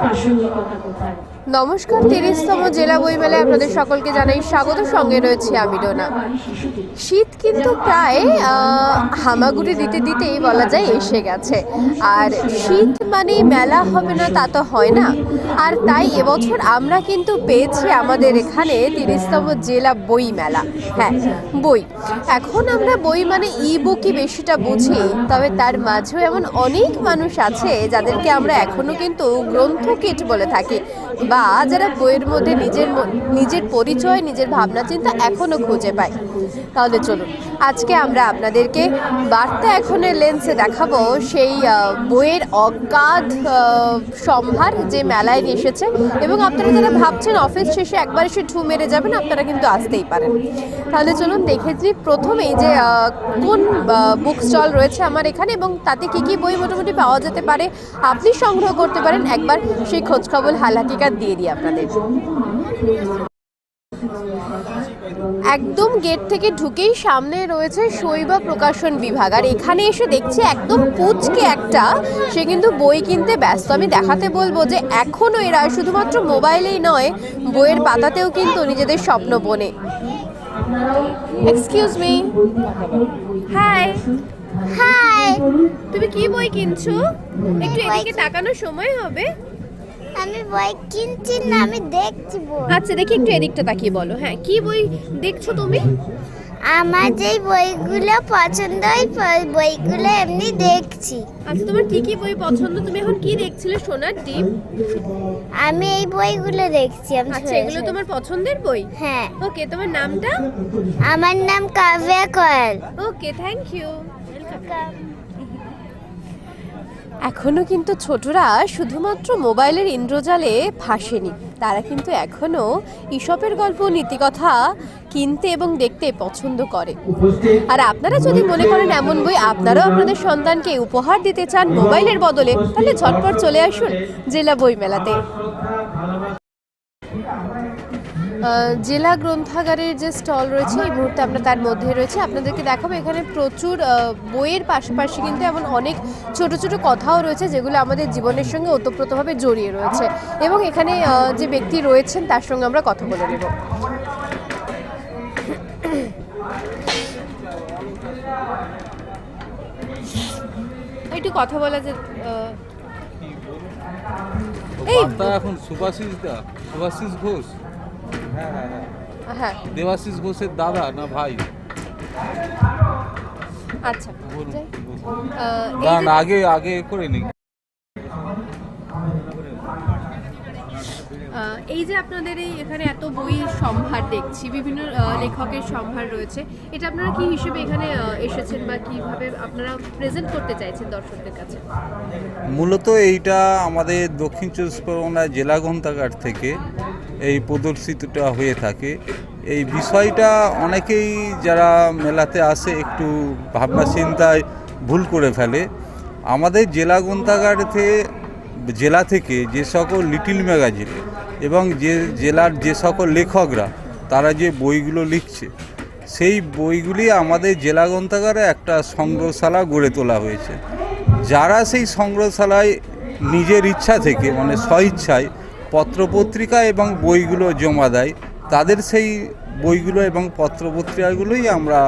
প্রাসঙ্গিকতা কোথায়? নমস্কার, তিরিশতম জেলা বইমেলায় আপনাদের সকলকে জানাই স্বাগত। সঙ্গে রয়েছে আমি ডোনা। শীত কিন্তু প্রায় হামাগুড়ি দিতে দিতেই বলা যায় এসে গেছে। আর শীত মানে মেলা হবে না, তা তো হয় না। আর তাই এবছর আমরা কিন্তু পেয়েছি আমাদের এখানে তিরিশতম জেলা বই মেলা। হ্যাঁ বই। এখন আমরা বই মানে ই বুকই বেশিটা বুঝি, তবে তার মাঝেও এমন অনেক মানুষ আছে যাদেরকে আমরা এখনও কিন্তু গ্রন্থ কিট বলে থাকি বা যারা বইয়ের মধ্যে নিজের নিজের পরিচয়, নিজের ভাবনা, চিন্তা এখনও খুঁজে পায়। তাহলে চলুন। আজকে আমরা আপনাদেরকে বার্তা এখনের লেন্সে দেখাবো সেই বইয়ের অগাধ সম্ভার যে মেলায় এসেছে এবং আপনারা যারা ভাবছেন অফিস শেষে একবার এসে ঠু মেরে যাবেন, আপনারা কিন্তু আসতেই পারেন। তাহলে চলুন দেখেছি প্রথমেই যে কোন বুক স্টল রয়েছে আমার এখানে এবং তাতে কি কি বই মোটামুটি পাওয়া যেতে পারে, আপনি সংগ্রহ করতে পারেন। একবার সেই খোঁজখবর হাল হাকিকাত দিয়ে দিই আপনাদের। একদম গেট থেকে ঢুকেই সামনে রয়েছে শৈবা প্রকাশন বিভাগ। আর এখানে এসে দেখছি একদম পুচকে একটা সে কিন্তু বই কিনতে ব্যস্ত। আমি দেখাতে বলব যে এখনও এরা শুধুমাত্র মোবাইলেই নয় বইয়ের পাতাতেও কিন্তু নিজেদের স্বপ্ন বোনে। এক্সকিউজ মি হাই হাই তুমি কি বই কিনছো? একটু এদিকে তাকানোর সময় হবে। আমি বই কিনছি না আমি দেখছি বই। আচ্ছা দেখি একটু এদিকটা তাকিয়ে বলো। হ্যাঁ কি বই দেখছ তুমি? আমার যেই বইগুলো পছন্দ ওই বইগুলো এমনি দেখছি। আচ্ছা তোমার কি কি বই পছন্দ? তুমি এখন কি দেখছিলে? সোনার ডিপ? আমি এই বইগুলো দেখছি আমি আচ্ছা এগুলো তোমার পছন্দের বই? হ্যাঁ। ওকে তোমার নামটা? আমার নাম Kavya Koyal. Okay thank you. এখনও কিন্তু ছোটরা শুধুমাত্র মোবাইলের ইন্দ্রজালে ভাসেনি। তারা কিন্তু এখনও ইসপের গল্প নীতিকথা কিনতে এবং দেখতে পছন্দ করে। আর আপনারা যদি মনে করেন এমন বই আপনারাও আপনাদের সন্তানকে উপহার দিতে চান মোবাইলের বদলে তাহলে ঝটপট চলে আসুন জেলা বই মেলাতে আহ, জেলা গ্রন্থাগারের যে স্টল রয়েছে এই মুহূর্তে আমরা তার মধ্যে রয়েছে। আপনাদেরকে দেখাবো এখানে প্রচুর বইয়ের পাশাপাশি কিন্তু এমন অনেক ছোট ছোট কথাও রয়েছে যেগুলো আমাদের জীবনের সঙ্গে ওতপ্রোতভাবে জড়িয়ে রয়েছে। এবং এখানে যে ব্যক্তি রয়েছেন তার সঙ্গে আমরা কথা বলে নেব। একটু কথা বলা যে এই এখন সুভাষিস দা সুভাষিস ঘোষ। হ্যাঁ দেবাশিস ঘোষের দাদা না ভাই? আচ্ছা বলুন, বলুন। না না আগে আগে করে নি এই যে আপনাদের এই এখানে এত বই সম্ভার দেখছি বিভিন্ন লেখকের সম্ভার রয়েছে এটা আপনারা কি হিসেবে এখানে এসেছেন বা কীভাবে আপনারা প্রেজেন্ট করতে চাইছেন দর্শকদের কাছে? মূলত এইটা আমাদের দক্ষিণ চব্বিশ পরগনা জেলা গ্রন্থাগার থেকে এই প্রদর্শিতটা হয়ে থাকে। এই বিষয়টা অনেকেই যারা মেলাতে আসে একটু ভাবনা চিন্তায় ভুল করে ফেলে। আমাদের জেলা গ্রন্থাগার জেলা থেকে যে সকল লিটিল ম্যাগাজিন এবং যে জেলার যে সকল লেখকরা, তারা যে বইগুলো লিখছে, সেই বইগুলি আমাদের জেলা গ্রন্থাগারে একটা সংগ্রহশালা গড়ে তোলা হয়েছে। যারা সেই সংগ্রহশালায় নিজের ইচ্ছা থেকে মানে স্বইচ্ছায় পত্রপত্রিকা এবং বইগুলো জমা দেয়। তাদের সেই বইগুলো এবং পত্রপত্রিকাগুলোই আমরা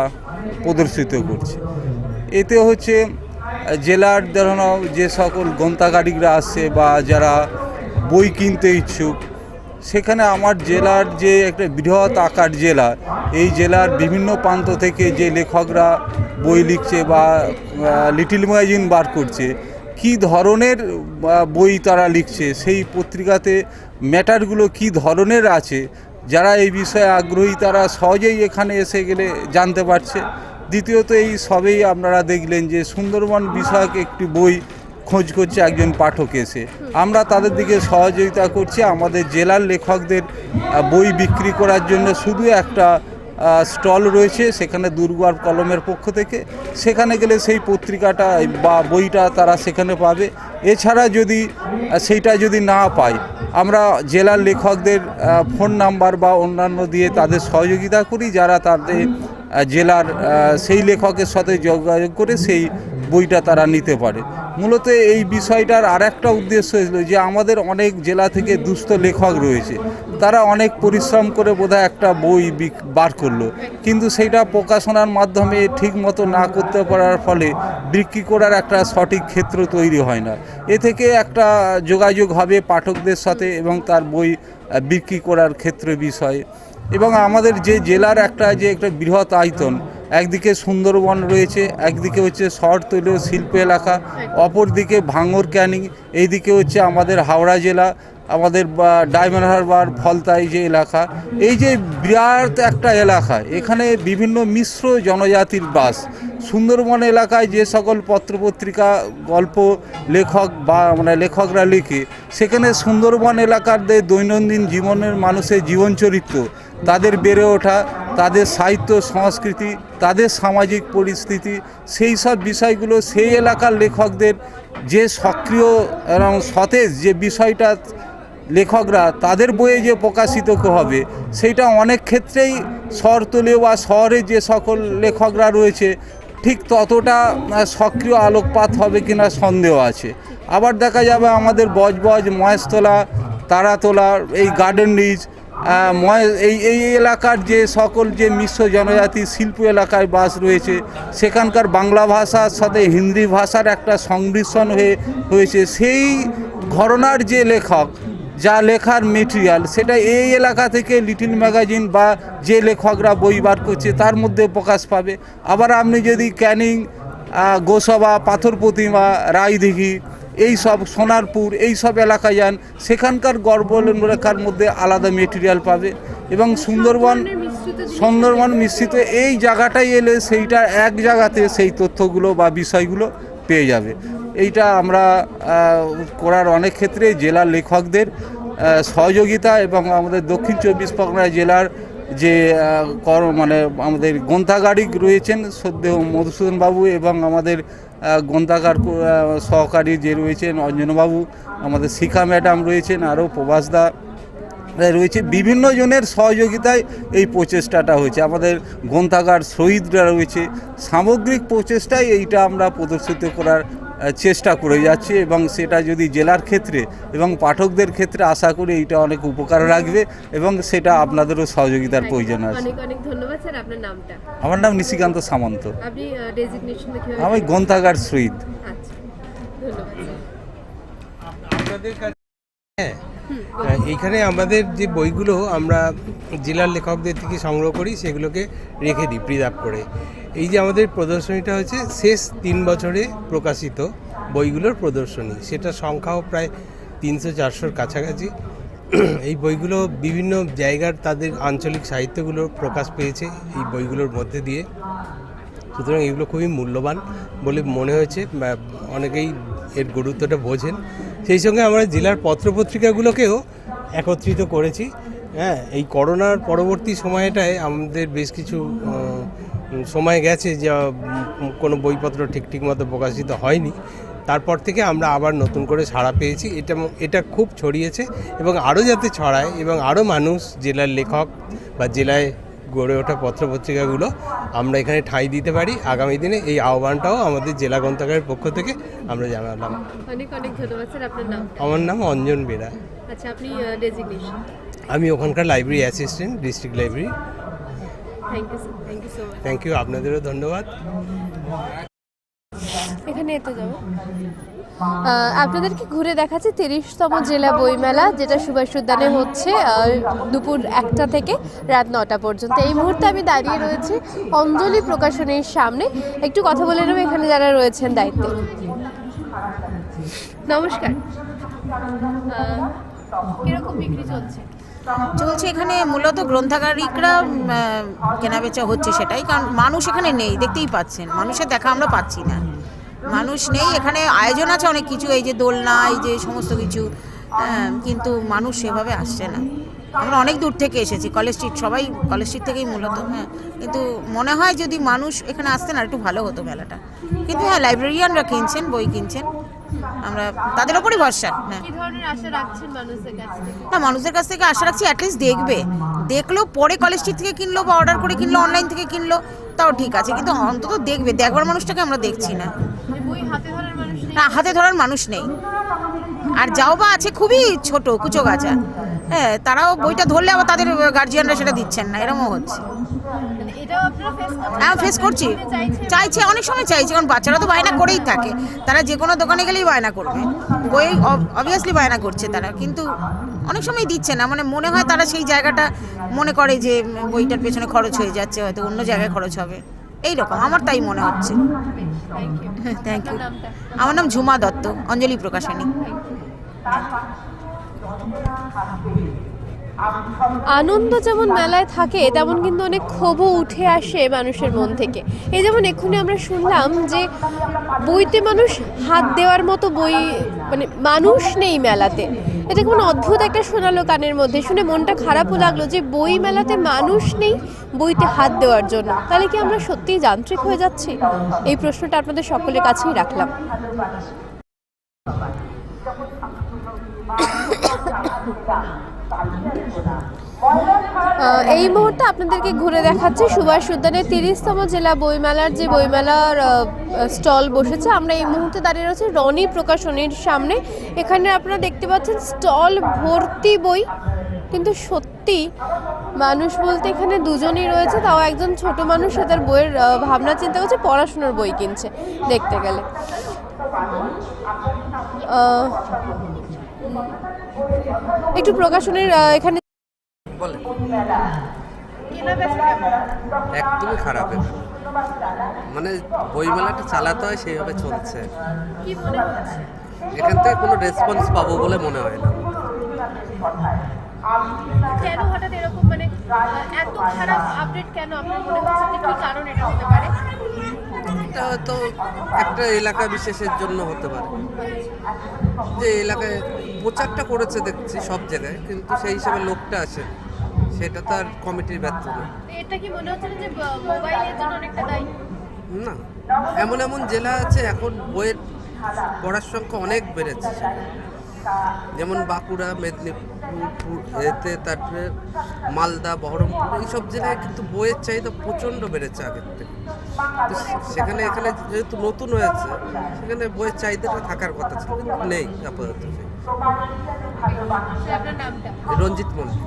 প্রদর্শিত করছি। এতে হচ্ছে, জেলার ধরুন যে সকল গ্রন্থাগারিকরা আসছে বা যারা বই কিনতে ইচ্ছুক, সেখানে আমার জেলার যে একটা বৃহৎ আকার জেলা, এই জেলার বিভিন্ন প্রান্ত থেকে যে লেখকরা বই লিখছে বা লিটিল ম্যাগাজিন বার করছে কি ধরনের বই তারা লিখছে, সেই পত্রিকাতে ম্যাটারগুলো কি ধরনের আছে, যারা এই বিষয়ে আগ্রহী, তারা সহজেই এখানে এসে গেলে জানতে পারছে। দ্বিতীয়ত, এই সবেই আপনারা দেখলেন যে সুন্দরবন বিষয়ক একটি বই খোঁজ করছে একজন পাঠক এসে। আমরা তাদের দিকে সহযোগিতা করছি, আমাদের জেলার লেখকদের বই বিক্রি করার জন্য শুধু একটা স্টল রয়েছে, সেখানে দুর্গার কলমের পক্ষ থেকে। সেখানে গেলে সেই পত্রিকাটা বা বইটা তারা সেখানে পাবে। এছাড়া যদি সেইটা যদি না পায়, আমরা জেলার লেখকদের ফোন নাম্বার বা অন্যান্য দিয়ে তাদের সহযোগিতা করি, যারা তাদের জেলার সেই লেখকের সাথে যোগাযোগ করে সেই বইটা তারা নিতে পারে। মূলত এই বিষয়টার আর একটা উদ্দেশ্য ছিল যে আমাদের অনেক জেলা থেকে দুস্থ লেখক রয়েছে। তারা অনেক পরিশ্রম করে বোধহয় একটা বই বার করল। কিন্তু সেইটা প্রকাশনার মাধ্যমে ঠিক মতো না করতে পারার ফলে বিক্রি করার একটা সঠিক ক্ষেত্র তৈরি হয় না। এ থেকে একটা যোগাযোগ হবে পাঠকদের সাথে এবং তার বই বিক্রি করার ক্ষেত্রে বিষয়। এবং আমাদের যে জেলার একটা যে একটা বৃহৎ আয়তন একদিকে সুন্দরবন রয়েছে, একদিকে হচ্ছে শহরতলীয় শিল্প এলাকা, অপরদিকে ভাঙর ক্যানিং, এইদিকে হচ্ছে আমাদের হাওড়া জেলা, আমাদের ডায়মন্ড হারবার, ফলতাই যে এলাকা, এই যে বিরাট একটা এলাকা, এখানে বিভিন্ন মিশ্র জনজাতির বাস। সুন্দরবন এলাকায় যে সকল পত্রপত্রিকা, গল্প, লেখক বা মানে লেখকরা লিখে, সেখানে সুন্দরবন এলাকারদের দৈনন্দিন জীবনের মানুষের জীবন চরিত্র তাদের বেড়ে ওঠা, তাদের সাহিত্য, সংস্কৃতি, তাদের সামাজিক পরিস্থিতি, সেই সব বিষয়গুলো সেই এলাকার লেখকদের যে সক্রিয় এবং সতেজ যে বিষয়টা লেখকরা, তাদের বইয়ে যে প্রকাশিত হবে, সেইটা অনেক ক্ষেত্রেই শহরতলে বা শহরে যে সকল লেখকরা রয়েছে, ঠিক ততটা সক্রিয় আলোকপাত হবে কিনা সন্দেহ আছে। আবার দেখা যাবে আমাদের বজবজ, মহেশতলা, তারাতলা, এই গার্ডেন ময় এই এই এলাকার যে সকল যে মিশ্র জনজাতি শিল্প এলাকায় বাস রয়েছে, সেখানকার বাংলা ভাষার সাথে হিন্দি ভাষার একটা সংমিশ্রণ হয়ে হয়েছে সেই ঘরনার যে লেখক, যা লেখার মেটেরিয়াল সেটা এই এলাকা থেকে লিটিল ম্যাগাজিন বা যে লেখকরা বই বার করছে, তার মধ্যে প্রকাশ পাবে। আবার আপনি যদি ক্যানিং গোসবা পাথর প্রতিমা রায়দিঘি এই সব সোনারপুর, এই সব এলাকায় যান, সেখানকার গর্বলেখার মধ্যে আলাদা মেটেরিয়াল পাবে এবং সুন্দরবন সুন্দরবন মিশ্রিত এই জায়গাটাই এলে সেইটা এক জায়গাতে সেই তথ্যগুলো বা বিষয়গুলো পেয়ে যাবে। এইটা আমরা করার অনেক ক্ষেত্রে জেলার লেখকদের সহযোগিতা এবং আমাদের দক্ষিণ চব্বিশ পরগনা জেলার যে কর মানে আমাদের গ্রন্থাগারিক রয়েছেন সদ্য মধুসূদন বাবু এবং আমাদের গ্রন্থাগার সহকারী যে রয়েছেন অঞ্জনবাবু, আমাদের শিখা ম্যাডাম রয়েছেন, আরও প্রভাসদা রয়েছে। বিভিন্ন জনের সহযোগিতায় এই প্রচেষ্টাটা হয়েছে। আমাদের গ্রন্থাগার শহীদরা রয়েছে। সামগ্রিক প্রচেষ্টায় এইটা আমরা প্রদর্শিত করার চেষ্টা করে যাচ্ছে এবং সেটা যদি জেলার ক্ষেত্রে এবং পাঠকদের ক্ষেত্রে আশা করি এটা অনেক উপকার রাখবে এবং সেটা আপনাদেরও সহযোগিতার প্রয়োজন আছে। অনেক অনেক ধন্যবাদ স্যার আপনার নামটা? আমার নাম নিশিকান্ত সামন্ত। আমি গ্রন্থাগার শহীদ আচ্ছা। আপনাদের কাছে হ্যাঁ, এইখানে আমাদের যে বইগুলো আমরা জেলার লেখকদের থেকে সংগ্রহ করি, সেগুলোকে রেখে দিই প্রিজার্ভ করে। এই যে আমাদের প্রদর্শনীটা হচ্ছে শেষ তিন বছরে প্রকাশিত বইগুলোর প্রদর্শনী। সেটা সংখ্যাও প্রায় তিনশো চারশোর কাছাকাছি। এই বইগুলো বিভিন্ন জায়গার তাদের আঞ্চলিক সাহিত্যগুলো প্রকাশ পেয়েছে এই বইগুলোর মধ্যে দিয়ে। সুতরাং এগুলো খুবই মূল্যবান বলে মনে হয়েছে অনেকেই এর গুরুত্বটা বোঝেন। সেই সঙ্গে আমরা জেলার পত্রপত্রিকাগুলোকেও একত্রিত করেছি। হ্যাঁ এই করোনার পরবর্তী সময়টায় আমাদের বেশ কিছু সময় গেছে যা কোনো বইপত্র ঠিক ঠিক মতো প্রকাশিত হয়নি। তারপর থেকে আমরা আবার নতুন করে ছাড়া পেয়েছি। এটা এটা খুব ছড়িয়েছে এবং আরও যাতে ছড়ায় এবং আরও মানুষ, জেলার লেখক বা জেলায় গড়ে ওঠা পত্রপত্রিকাগুলো আমরা এখানে ঠাঁই দিতে পারি। আগামী দিনে এই আহ্বানটাও আমাদের জেলা গ্রন্থাগারের পক্ষ থেকে আমরা জানালাম। অনেক অনেক ধন্যবাদ স্যার আপনার নাম? আমার নাম অঞ্জন বেরা। আচ্ছা আপনি ডেজিগনেশন আমি ওখানকার library assistant district library thank you thank you so much thank you আপনাদেরও ধন্যবাদ। এখানে এতে যাব। আপনাদেরকে ঘুরে দেখাচ্ছি তিরিশতম জেলা বইমেলা, যেটা সুভাষ উদ্যানে হচ্ছে দুপুর একটা থেকে রাত নটা পর্যন্ত। এই মুহূর্তে আমি দাঁড়িয়ে রয়েছি অঞ্জলি প্রকাশনীর সামনে। একটু কথা বলে নেব এখানে যারা রয়েছেন দায়িত্বে। নমস্কার। কীরকম বিক্রি চলছে? চলছে এখানে মূলত গ্রন্থাগারিকরা কেনাবেচা হচ্ছে সেটাই, কারণ মানুষ এখানে নেই, দেখতেই পাচ্ছেন। মানুষের দেখা আমরা পাচ্ছি না। মানুষ নেই এখানে আয়োজন আছে অনেক কিছু এই যে দোলনা এই যে সমস্ত কিছু। হ্যাঁ, কিন্তু মানুষ সেভাবে আসছে না। আমরা অনেক দূর থেকে এসেছি কলেজ স্ট্রিট সবাই কলেজ স্ট্রিট থেকেই মূলত হ্যাঁ। কিন্তু মনে হয় যদি মানুষ এখানে আসতেন আর একটু ভালো হতো মেলাটা। কিন্তু হ্যাঁ লাইব্রেরিয়ানরা কিনছেন বই কিনছেন আমরা তাদের ওপরই ভরসা হ্যাঁ। মানুষের না মানুষদের কাছ থেকে আশা রাখছি অ্যাটলিস্ট দেখবে। দেখল পরে কলেজ স্ট্রিট থেকে কিনলো বা অর্ডার করে কিনলো অনলাইন থেকে কিনলো তাও ঠিক আছে। কিন্তু অন্তত দেখবে দেখবার মানুষটাকে আমরা দেখছি না। মানে না হাতে ধরার মানুষ নেই। আর যাও বা আছে খুবই ছোট কুচো গাছা হ্যাঁ তারাও বইটা ধরলে আবার তাদের গার্জিয়ানরা সেটা দিচ্ছেন না এরকমও হচ্ছে। মানে হ্যাঁ ফেস করছি। চাইছে অনেক সময় চাইছে কারণ বাচ্চারা তো বায়না করেই থাকে। তারা যে কোনো দোকানে গেলেই বায়না করবে। বই অবভিয়াসলি বায়না করছে তারা কিন্তু অনেক সময় দিচ্ছে না। মানে মনে হয় তারা সেই জায়গাটা মনে করে যে বইটার পেছনে খরচ হয়ে যাচ্ছে হয়তো অন্য জায়গায় খরচ হবে। এই রকম, আমার তাই মনে হচ্ছে। থ্যাংক ইউ আমার নাম ঝুমা দত্ত, অঞ্জলি প্রকাশনী। আনন্দ যেমন মেলায় থাকে, তেমন কিন্তু অনেক ক্ষোভও উঠে আসে মানুষের মন থেকে। এই যেমন এক্ষুনি আমরা শুনলাম যে, বইতে মানুষ হাত দেওয়ার মতো বই মানে মানুষ নেই মেলাতে। এটা কেমন অদ্ভুত একটা শোনালো কানের মধ্যে শুনে মনটা খারাপও লাগল যে বই মেলাতে মানুষ নেই বইতে হাত দেওয়ার জন্য তাহলে কি আমরা সত্যিই যান্ত্রিক হয়ে যাচ্ছি এই প্রশ্নটা আপনাদের সকলের কাছেই রাখলাম এই মুহূর্তে আপনাদেরকে ঘুরে দেখাচ্ছি সুভাষ উদ্যানের তিরিশতম জেলা বইমেলার যে বইমেলার স্টল বসেছে। আমরা এই মুহূর্তে দাঁড়িয়ে রয়েছি রনি প্রকাশনীর সামনে। এখানে আপনারা দেখতে পাচ্ছেন স্টল ভর্তি বই। কিন্তু সত্যি মানুষ বলতে এখানে দুজনই রয়েছে, তাও একজন ছোট মানুষ তার বইয়ের ভাবনা, চিন্তা করছে, পড়াশোনার বই কিনছে দেখতে গেলে। একটু প্রকাশনের এখানে একদমই খারাপ এটা। মানে বইমেলাটা চালাতে হয় সেইভাবে চলছে। এখান থেকে কোনো রেসপন্স পাবো বলে মনে হয় না। কেন হঠাৎ এরকম মানে এত খারাপ আপডেট কেন আপনার মনে হচ্ছে? যে কি কারণ এটা হতে পারে? এটা হয়তো একটা এলাকা বিশেষের জন্য হতে পারে। যে এলাকায় প্রচারটা করেছে দেখছি সব জায়গায় কিন্তু সেই হিসাবে লোকটা আসে সেটা তো আর কমিটির ব্যর্থ না। এটা কি মনে হচ্ছে যে মোবাইলের জন্য অনেকটা দায়ী? না এমন এমন জেলা আছে এখন বইয়ের পড়ার সংখ্যা অনেক বেড়েছে যেমন বাঁকুড়া মেদিনীপুর এতে তারপরে মালদা বহরমপুর এইসব জেলায় কিন্তু বইয়ের চাহিদা প্রচণ্ড বেড়েছে আগের থেকে। সেখানে এখানে যেহেতু নতুন হয়েছে, সেখানে বইয়ের চাহিদাটা থাকার কথা ছিল। নেই আপাতত। রঞ্জিত মল্লিক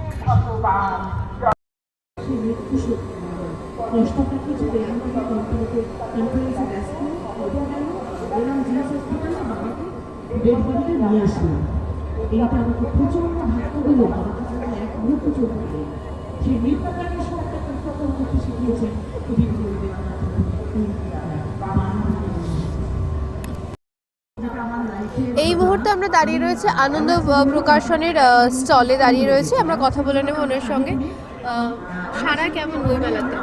শিখিয়েছেন এই মুহূর্তে আমরা দাঁড়িয়ে রয়েছে আনন্দ প্রকাশনের স্টলে দাঁড়িয়ে রয়েছে। আমরা কথা বলে নেব ওনার সঙ্গে। সারা কেমন বই মেলাতে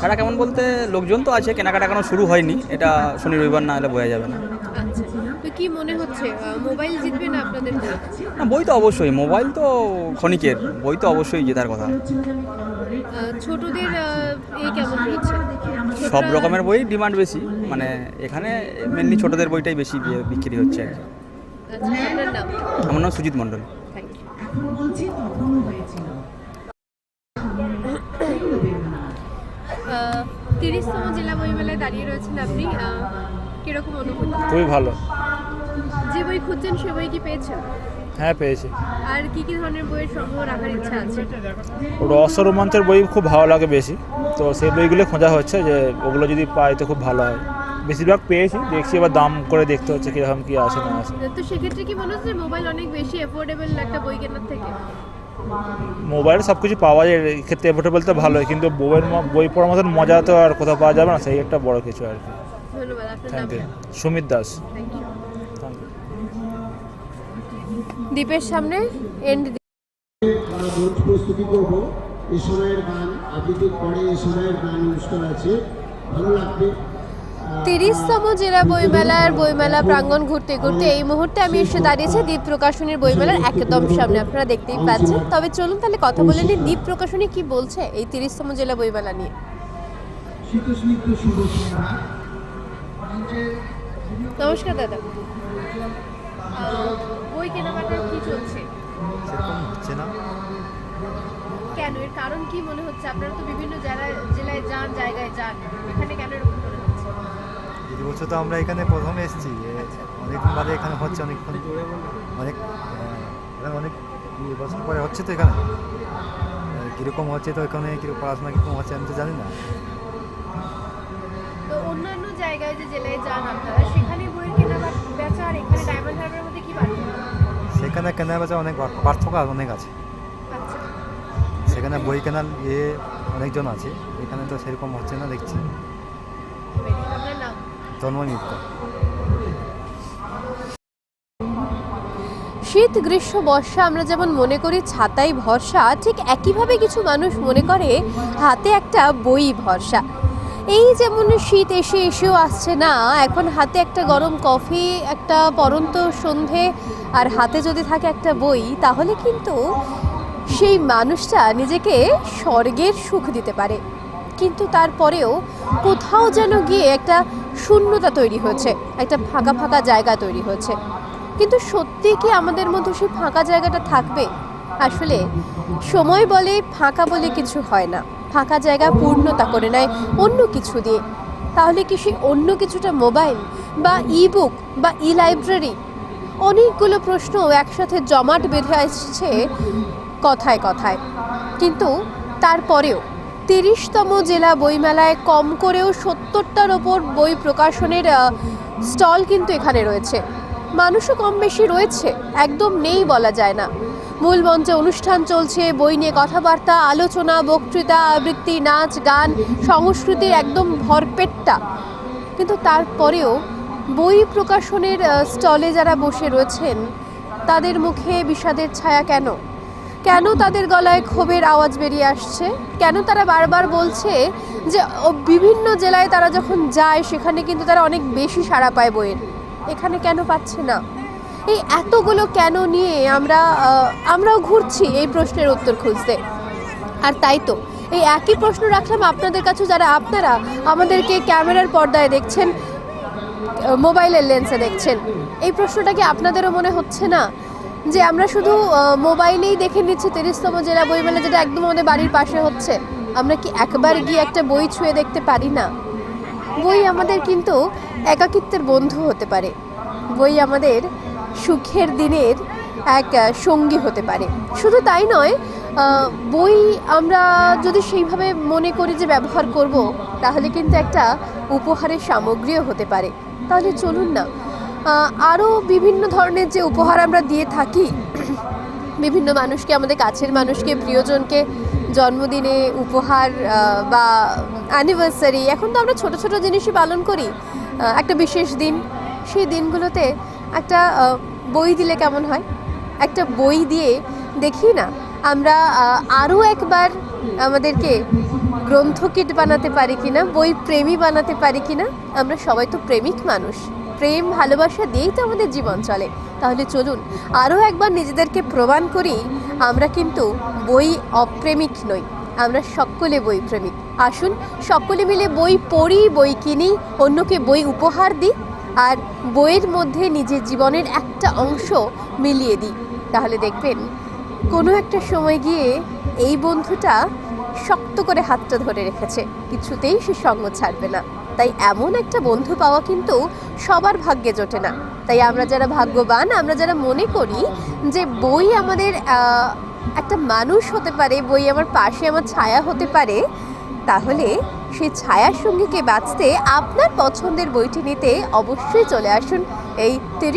সারা কেমন বলতে লোকজন তো আছে কেনাকাটা এখনও শুরু হয়নি। এটা শনি রবিবার না হলে বোঝা যাবে না। আচ্ছা। তো কি মনে হচ্ছে মোবাইল জিতবে না আপনাদের? বই? না বই তো অবশ্যই। মোবাইল তো ক্ষণিকের। বই তো অবশ্যই জেতার কথা। ছোটদের এই কেমন রয়েছে সব রকমের বই ডিমান্ড বেশি। মানে এখানে মেনলি ছোটদের বইটাই বেশি বিক্রি হচ্ছে আর কি। আমার নাম সুজিত মণ্ডল। তিরিশতম জেলা বইমেলায় দাঁড়িয়ে রয়েছেন আপনি কীরকম অনুভূতি? খুবই ভালো। যে বই খুঁজছেন সে বই কি পেয়েছেন? হ্যাঁ পেয়েছি। আর কি কি ধরনের বইয়ের সংগ্রহ রাখার ইচ্ছা আছে? রহস্য রোমাঞ্চের বই খুব ভালো লাগে বেশি। তো সেই বইগুলো খোঁজা হচ্ছে যে ওগুলো যদি পাই তো খুব ভালো হয়। বেশিরভাগ পেয়েছি দেখছি এবার দাম করে দেখতে হচ্ছে কীরকম কী আছে না আছে। তো সেক্ষেত্রে কি মনে হচ্ছে মোবাইল অনেক বেশি অ্যাফোর্ডেবল একটা বই কেনার থেকে? মোবাইলে সব কিছু পাওয়া যায় ক্ষেত্রে এফোর্টেবল তো ভালোই কিন্তু বইয়ের বই পড়ার মতন মজা তো আর কোথাও পাওয়া যাবে না সেই একটা বড় কিছু আর কি। ধন্যবাদ thank you Sumit Das. Thank you দ্বীপের সামনে এন্ড আমরা প্রস্তুতি করব। এ সময়ের গান আবৃত্তির পরে এ সময়ের গান অনুষ্ঠান আছে। ভালো লাগবে। তিরিশতম জেলা বইমেলার বইমেলা প্রাঙ্গণ ঘুরতে ঘুরতে এই মুহূর্তে আমি এসে দাঁড়িয়েছি দ্বীপ প্রকাশনীর বইমেলার একদম সামনে। আপনারা দেখতেই পাচ্ছেন। তবে চলুন তাহলে কথা বলে নিই দ্বীপ প্রকাশনী কি বলছে এই তিরিশতম জেলা বইমেলা নিয়ে? নমস্কার দাদা। বই কেনাকাটা কি চলছে? হচ্ছে না। কেন? এর কারণ কি মনে হচ্ছে? আপনারা তো বিভিন্ন জেলায় জেলায় যান জায়গায় যান। এখানে কেন এরকম মনে হচ্ছে? এই বছর তো আমরা এখানে প্রথম এসেছি। অনেকদিন বাদে এখানে হচ্ছে অনেকক্ষণ। অনেক এখানে অনেক বছর পরে হচ্ছে তো এখানে। কীরকম হচ্ছে তো এখানে কীরকম পড়াশোনা কীরকম হচ্ছে আমি তো জানি না। তো অন্যান্য জায়গায় যে জেলায় যান আপনারা সেখানে বইয়ের কেনা বেচা আর এখানে সেখানে কেনা বেচা অনেক পার্থক্য আর অনেক আছে। আচ্ছা। সেখানে বই কেনার ইয়ে অনেকজন আছে। এখানে তো সেরকম হচ্ছে না দেখছি। মিত্র শীত গ্রীষ্ম বর্ষা আমরা যেমন মনে করি ছাতাই ভরসা ঠিক একইভাবে কিছু মানুষ মনে করে হাতে একটা বই ভরসা। এই যেমন শীত এসে এসেও আসছে না, এখন হাতে একটা গরম কফি, একটা পরন্ত সন্ধে আর হাতে যদি থাকে একটা বই, তাহলে কিন্তু সেই মানুষটা নিজেকে স্বর্গের সুখ দিতে পারে। কিন্তু তারপরেও কোথাও যেন গিয়ে একটা শূন্যতা তৈরি হয়েছে একটা ফাঁকা ফাঁকা জায়গা তৈরি হয়েছে কিন্তু সত্যি কি আমাদের মধ্যে সেই ফাঁকা জায়গাটা থাকবে? আসলে সময় বলে ফাঁকা বলে কিছু হয় না। ফাঁকা জায়গা পূর্ণতা করে নেয় অন্য কিছু দিয়ে। তাহলে কি সেই অন্য কিছুটা মোবাইল বা ই বুক বা ই লাইব্রেরি অনেকগুলো প্রশ্ন একসাথে জমাট বেঁধে আসছে কথায় কথায়। কিন্তু তারপরেও তিরিশতম জেলা বইমেলায় কম করেও সত্তরটার ওপর বই প্রকাশনের স্টল কিন্তু এখানে রয়েছে। মানুষও কম বেশি রয়েছে, একদম নেই বলা যায় না। মূল মঞ্চে অনুষ্ঠান চলছে, বই নিয়ে কথাবার্তা, আলোচনা, বক্তৃতা, আবৃত্তি, নাচ, গান, সংস্কৃতির একদম ভরপেটটা। কিন্তু তারপরেও বই প্রকাশনের স্টলে যারা বসে রয়েছেন, তাদের মুখে বিষাদের ছায়া কেন? কেন তাদের গলায় ক্ষোভের আওয়াজ বেরিয়ে আসছে? কেন তারা বারবার বলছে যে বিভিন্ন জেলায় তারা যখন যায়, সেখানে কিন্তু তারা অনেক বেশি সাড়া পায় বইয়ের? এখানে কেন পাচ্ছে না? এই এতগুলো কেন নিয়ে আমরা আমরাও ঘুরছি এই প্রশ্নের উত্তর খুঁজতে। আর তাই তো, এই একই প্রশ্ন রাখলাম আপনাদের কাছে যারা আপনারা আমাদেরকে ক্যামেরার পর্দায় দেখছেন, মোবাইলের লেন্সে দেখছেন। এই প্রশ্নটা কি আপনাদেরও মনে হচ্ছে না? যে আমরা শুধু মোবাইলেই দেখে নিচ্ছি তিরিশতম জেলা বইমেলা যেটা একদম আমাদের বাড়ির পাশে হচ্ছে। আমরা কি একবার গিয়ে একটা বই ছুঁয়ে দেখতে পারি না? বই আমাদের কিন্তু একাকিত্বের বন্ধু হতে পারে। বই আমাদের সুখের দিনের এক সঙ্গী হতে পারে। শুধু তাই নয় বই আমরা যদি সেইভাবে মনে করি যে ব্যবহার করব, তাহলে কিন্তু একটা উপহারের সামগ্রীও হতে পারে। তাহলে চলুন না। আরও বিভিন্ন ধরনের যে উপহার আমরা দিয়ে থাকি, বিভিন্ন মানুষকে, আমাদের কাছের মানুষকে, প্রিয়জনকে, জন্মদিনে উপহার বা অ্যানিভার্সারি এখন তো আমরা ছোট ছোট জিনিসই পালন করি। একটা বিশেষ দিন, সেই দিনগুলোতে একটা বই দিলে কেমন হয়? একটা বই দিয়ে দেখি না, আমরা আরও একবার আমাদেরকে গ্রন্থকিট বানাতে পারি কিনা, বই প্রেমী বানাতে পারি কিনা, আমরা সবাই তো প্রেমিক মানুষ। প্রেম, ভালোবাসা দিয়েই তো আমাদের জীবন চলে। তাহলে চলুন আরও একবার নিজেদেরকে প্রমাণ করি, আমরা কিন্তু বই অপ্রেমিক নই, আমরা সকলে বই প্রেমিক। আসুন, সকলে মিলে বই পড়ি, বই কিনি, অন্যকে বই উপহার দিই। আর বইয়ের মধ্যে নিজের জীবনের একটা অংশ মিলিয়ে দিই। তাহলে দেখবেন, কোনো একটা সময় গিয়ে এই বন্ধুটা শক্ত করে হাতটা ধরে রেখেছে, কিছুতেই সে সঙ্গ ছাড়বে না। তাই এমন একটা বন্ধু পাওয়া কিন্তু সবার ভাগ্যে জোটে না। তাই আমরা যারা ভাগ্যবান, আমরা যারা মনে করি যে বই আমাদের একটা মানুষ হতে পারে, বই আমার পাশে, আমার ছায়া হতে পারে তাহলে সে ছায়ার সঙ্গীকে বাঁচতে আপনার পছন্দের বইটি নিতে অবশ্যই চলে আসুন এই তিরিশ